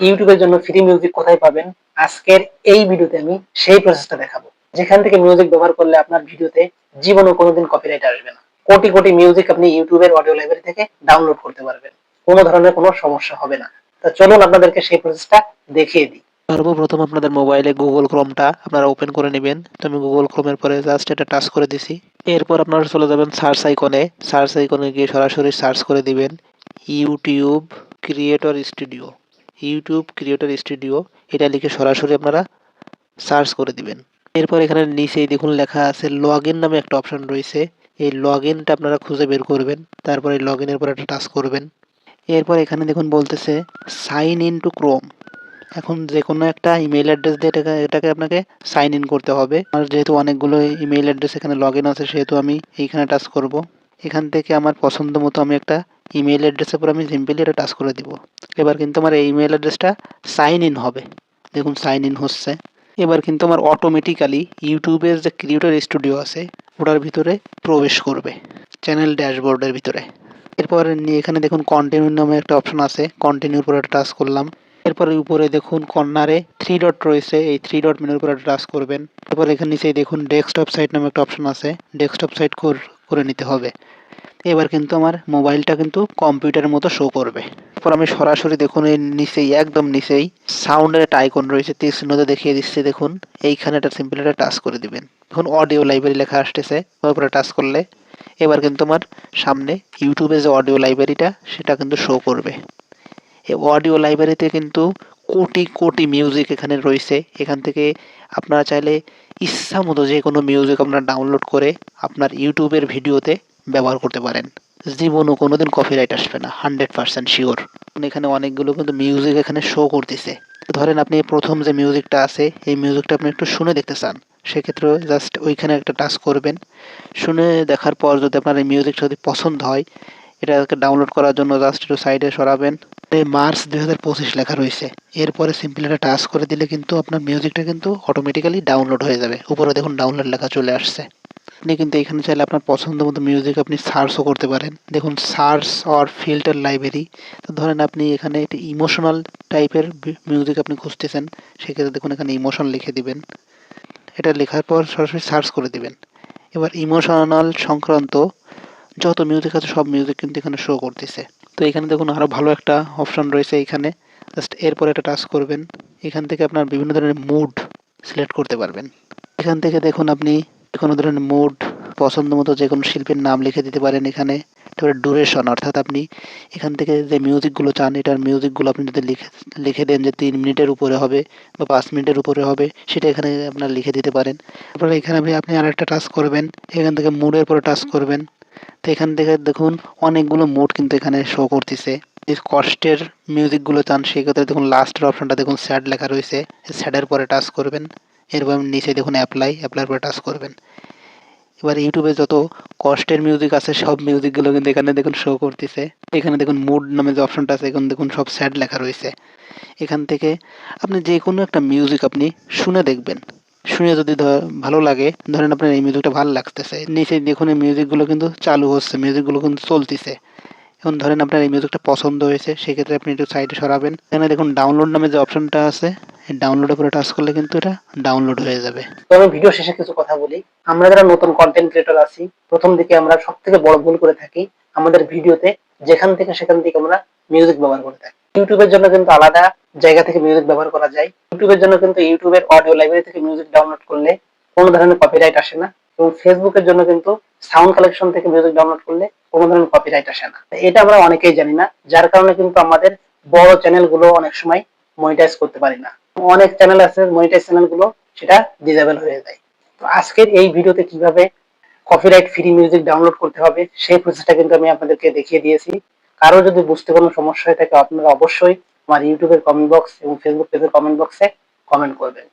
ইউটিউবের জন্য free music কোথায় পাবেন? আজকের এই ভিডিওতে আমি সেই প্রসেসটা দেখাবো। যেখান থেকে মিউজিক ব্যবহার করলে আপনার ভিডিওতে জীবনে কোনোদিন কপিরাইট আসবে না। কোটি কোটি মিউজিক আপনি ইউটিউবের অডিও লাইব্রেরি থেকে ডাউনলোড করতে পারবেন। কোনো ধরনের কোনো সমস্যা হবে না। তো চলুন আপনাদেরকে সেই প্রসেসটা দেখিয়ে দিই। সর্বপ্রথম আপনাদের মোবাইলে গুগল ক্রোমটা আপনারা ওপেন করে নেবেন। তো আমি গুগল ক্রোমের পরে জাস্ট এটা টাচ করে দিছি। এরপর আপনারা চলে যাবেন সার্চ আইকনে সার্চ আইকনে গিয়ে সরাসরি সার্চ করে দিবেন YouTube creator studio YouTube creator studio এটা লিখে সরাসরি আপনারা সার্চ করে দিবেন। এরপর এখানে নিচেই দেখুন লেখা আছে লগ নামে একটা অপশন রয়েছে। এই লগ ইনটা আপনারা খুঁজে বের করবেন, তারপরে লগ ইনের পর একটা টাচ করবেন। এরপর এখানে দেখুন বলতেছে সাইন ইন টু ক্রোম এখন যে কোনো একটা ইমেল অ্যাড্রেস দিয়ে এটাকে এটাকে আপনাকে সাইন ইন করতে হবে। আর যেহেতু অনেকগুলো ইমেল অ্যাড্রেস এখানে লগ ইন আছে, সেহেতু আমি এইখানে টাচ করব। এখান থেকে আমার পছন্দ মতো আমি একটা ইমেল অ্যাড্রেসের উপর আমি সিম্পলি এটা টাচ করে দিব। এবার কিন্তু আমার এই ইমেল অ্যাড্রেসটা সাইন ইন হবে। দেখুন সাইন ইন হচ্ছে। এবার কিন্তু আমার অটোমেটিক্যালি ইউটিউবের যে ক্রিয়েটর স্টুডিও আছে, ওটার ভিতরে প্রবেশ করবে চ্যানেল ড্যাশবোর্ডের ভিতরে। এরপর এখানে দেখুন কন্টিনিউ নামে একটা অপশন আছে কন্টিনিউর উপরে টাচ করলাম। এরপরে উপরে দেখুন, কর্নারে থ্রি ডট রয়েছে, এই থ্রি ডট মেনুর উপরে টাচ করবেন। এরপর এখানে নিচেই দেখুন ডেস্কটপ সাইট নামে একটা অপশন আছে ডেস্কটপ সাইট করে নিতে হবে। এবার কিন্তু আমার মোবাইলটা কিন্তু কম্পিউটারের মতো শো করবে। এরপর আমি সরাসরি দেখুন এই নিচেই, একদম নিচেই সাউন্ডের একটা আইকন রয়েছে চিহ্নতে দেখিয়ে দিচ্ছে, দেখুন। এইখানে একটা সিম্পল একটা টাচ করে দিবেন। এখন অডিও লাইব্রেরি লেখা আসতেছে ওর উপরে টাচ করলে। এবার কিন্তু আমার সামনে ইউটিউবে যে অডিও লাইব্রেরিটা সেটা কিন্তু শো করবে। এই অডিও লাইব্রেরিতে কিন্তু কোটি কোটি মিউজিক এখানে রয়েছে। এখান থেকে আপনারা চাইলে ইচ্ছা মতো যে কোনো মিউজিক আপনারা ডাউনলোড করে আপনার ইউটিউবের ভিডিওতে ব্যবহার করতে পারেন। জীবনও কোনোদিন কপিরাইট আসবে না হান্ড্রেড পার্সেন্ট শিওর এখানে অনেকগুলো কিন্তু মিউজিক এখানে শো করতেছে। ধরেন আপনি প্রথম যে মিউজিকটা আছে, এই মিউজিকটা আপনি একটু শুনে দেখতে চান। সেক্ষেত্রে জাস্ট ওইখানে একটা টাচ করবেন। শুনে দেখার পর যদি আপনার এই মিউজিকটা যদি পছন্দ হয়, এটাকে ডাউনলোড করার জন্য জাস্ট একটু সাইডে সরাবেন। মার্চ দুই হাজার পঁচিশ লেখা রয়েছে। এরপরে সিম্পলি একটা টাচ করে দিলে কিন্তু আপনার মিউজিকটা কিন্তু অটোমেটিক্যালি ডাউনলোড হয়ে যাবে। উপরে দেখুন ডাউনলোড লেখা চলে আসছে। আপনি কিন্তু এখানে চাইলে আপনার পছন্দ মতো মিউজিক আপনি সার্চও করতে পারেন। দেখুন সার্চ অর ফিল্টার লাইব্রেরি তো ধরেন আপনি এখানে একটি ইমোশনাল টাইপের মিউজিক আপনি খুঁজতেছেন, সেক্ষেত্রে দেখুন এখানে ইমোশন লিখে দিবেন। এটা লেখার পর সরাসরি সার্চ করে দিবেন। এবার ইমোশনাল সংক্রান্ত যত মিউজিক আছে, সব মিউজিক কিন্তু এখানে শো করতেছে। তো এখানে দেখুন আরও ভালো একটা অপশন রয়েছে এখানে। জাস্ট এরপর একটা টাচ করবেন। এখান থেকে আপনার বিভিন্ন ধরনের মুড সিলেক্ট করতে পারবেন। এখান থেকে দেখুন আপনি কোনো ধরনের মুড পছন্দ মতো যে কোনো শিল্পীর নাম লিখে দিতে পারেন এখানে। তারপরে ডুরেশন অর্থাৎ আপনি এখান থেকে যে মিউজিকগুলো চান, এটার মিউজিকগুলো আপনি যদি লিখে লিখে দেন যে তিন মিনিটের উপরে হবে বা পাঁচ মিনিটের উপরে হবে, সেটা এখানে আপনার লিখে দিতে পারেন। তারপরে এখানে আপনি আপনি আরেকটা টাচ করবেন, এখান থেকে মুডের পরে টাচ করবেন। তো এখান থেকে দেখুন, অনেকগুলো মোড কিন্তু এখানে শো করতেছে। কষ্টের মিউজিকগুলো চান সেক্ষেত্রে দেখুন লাস্টের অপশনটা দেখুন স্যাড লেখা রয়েছে। স্যাডের পরে টাচ করবেন। এরপর নিচে দেখুন অ্যাপ্লাই অ্যাপ্লাইয়ের পরে টাচ করবেন। এবার ইউটিউবে যত কষ্টের মিউজিক আছে, সব মিউজিকগুলো কিন্তু এখানে দেখুন শো করতেছে। এখানে দেখুন মুড নামে যে অপশনটা আছে, এখন দেখুন সব স্যাড লেখা রয়েছে। এখান থেকে আপনি যে কোনো একটা মিউজিক আপনি শুনে দেখবেন। শুনে যদি ভালো লাগে, ধরেন আপনার এই মিউজিকটা ভালো লাগতেছে, নিচে দেখুন এই মিউজিকগুলো কিন্তু চালু হচ্ছে মিউজিকগুলো কিন্তু চলতেছে। এখন ধরেন আপনার এই মিউজিকটা পছন্দ হয়েছে, সেক্ষেত্রে আপনি একটু সাইডে সরাবেন। এখানে দেখুন ডাউনলোড নামে যে অপশনটা আছে এই ডাউনলোডের উপরে টাচ করলে কিন্তু এটা ডাউনলোড হয়ে যাবে। তো আমি ভিডিও শেষে কিছু কথা বলি। আমরা যারা নতুন কন্টেন্ট ক্রিয়েটর আছি, প্রথম দিকে আমরা সব থেকে বড় ভুল করে থাকি আমাদের ভিডিওতে যেখান থেকে সেখান থেকে আমরা মিউজিক ব্যবহার করে থাকি। ইউটিউবের জন্য কিন্তু আলাদা জায়গা থেকে মিউজিক ব্যবহার করা যায়। ইউটিউবের জন্য কিন্তু ইউটিউবের অডিও লাইব্রেরি থেকে মিউজিক ডাউনলোড করলে কোনো ধরনের কপিরাইট আসে না। এবং ফেসবুকের জন্য কিন্তু সাউন্ড কালেকশন থেকে মিউজিক ডাউনলোড করলে কোনো ধরনের কপিরাইট আসে না। এটা আমরা অনেকেই জানি না, যার কারণে কিন্তু আমাদের বড় চ্যানেলগুলো অনেক সময় মনিটাইজ করতে পারি না। অনেক চ্যানেল আছে মনিটাইজ চ্যানেলগুলো সেটা ডিজেবল হয়ে যায়। তো আজকের এই ভিডিওতে কীভাবে কপিরাইট ফ্রি মিউজিক ডাউনলোড করতে হবে, সেই প্রসেসটা কিন্তু আমি আপনাদেরকে দেখিয়ে দিয়েছি। কারও যদি বুঝতে কোনো সমস্যা হয়ে থাকে, আপনারা অবশ্যই আমার ইউটিউবের কমেন্ট বক্স এবং ফেসবুক পেজের কমেন্ট বক্সে কমেন্ট করবেন।